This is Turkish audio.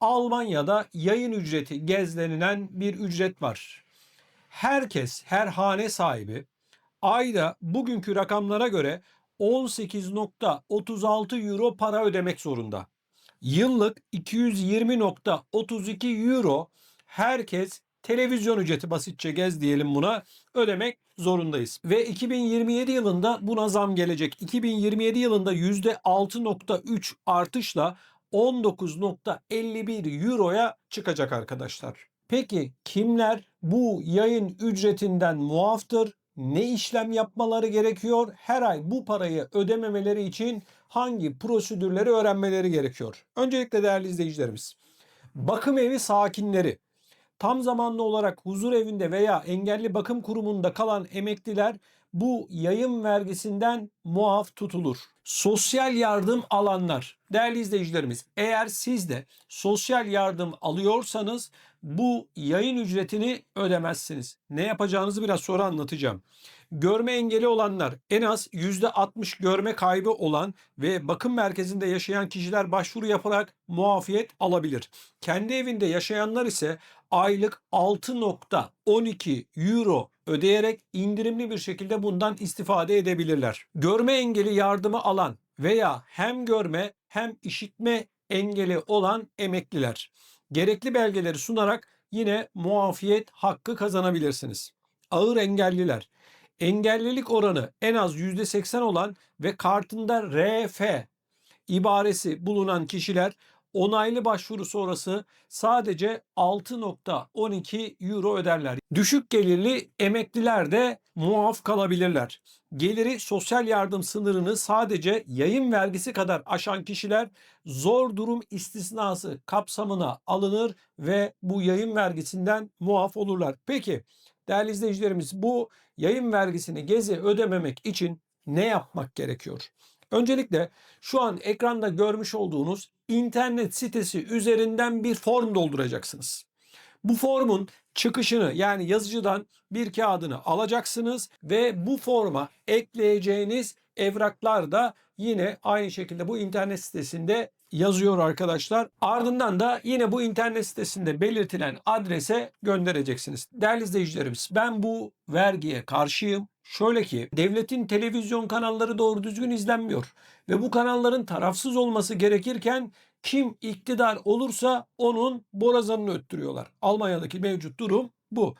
Almanya'da yayın ücreti gez denilen bir ücret var. Herkes, her hane sahibi ayda bugünkü rakamlara göre 18.36 euro para ödemek zorunda. Yıllık 220.32 euro herkes televizyon ücreti basitçe gez diyelim buna ödemek zorundayız. Ve 2027 yılında buna zam gelecek. 2027 yılında %6.3 artışla 19.51 euroya çıkacak arkadaşlar. Peki kimler bu yayın ücretinden muaftır? Ne işlem yapmaları gerekiyor? Her ay bu parayı ödememeleri için hangi prosedürleri öğrenmeleri gerekiyor? Öncelikle değerli izleyicilerimiz, bakım evi sakinleri, tam zamanlı olarak huzur evinde veya engelli bakım kurumunda kalan emekliler bu yayın vergisinden muaf tutulur. Sosyal yardım alanlar, değerli izleyicilerimiz, eğer siz de sosyal yardım alıyorsanız bu yayın ücretini ödemezsiniz. Ne yapacağınızı biraz sonra anlatacağım. Görme engeli olanlar en az %60 görme kaybı olan ve bakım merkezinde yaşayan kişiler başvuru yaparak muafiyet alabilir. Kendi evinde yaşayanlar ise aylık 6.12 euro ödeyerek indirimli bir şekilde bundan istifade edebilirler. Görme engeli yardımı alan veya hem görme hem işitme engeli olan emekliler gerekli belgeleri sunarak yine muafiyet hakkı kazanabilirsiniz. Ağır engelliler engellilik oranı en az %80 olan ve kartında RF ibaresi bulunan kişiler onaylı başvuru sonrası sadece 6.12 euro öderler. Düşük gelirli emekliler de muaf kalabilirler. Geliri sosyal yardım sınırını sadece yayın vergisi kadar aşan kişiler zor durum istisnası kapsamına alınır ve bu yayın vergisinden muaf olurlar. Peki değerli izleyicilerimiz bu yayın vergisini gezi ödememek için ne yapmak gerekiyor? Öncelikle şu an ekranda görmüş olduğunuz internet sitesi üzerinden bir form dolduracaksınız. Bu formun çıkışını yani yazıcıdan bir kağıdını alacaksınız ve bu forma ekleyeceğiniz evraklar da yine aynı şekilde bu internet sitesinde yazıyor arkadaşlar. Ardından da yine bu internet sitesinde belirtilen adrese göndereceksiniz. Değerli izleyicilerimiz ben bu vergiye karşıyım. Şöyle ki devletin televizyon kanalları doğru düzgün izlenmiyor ve bu kanalların tarafsız olması gerekirken kim iktidar olursa onun borazanını öttürüyorlar. Almanya'daki mevcut durum bu.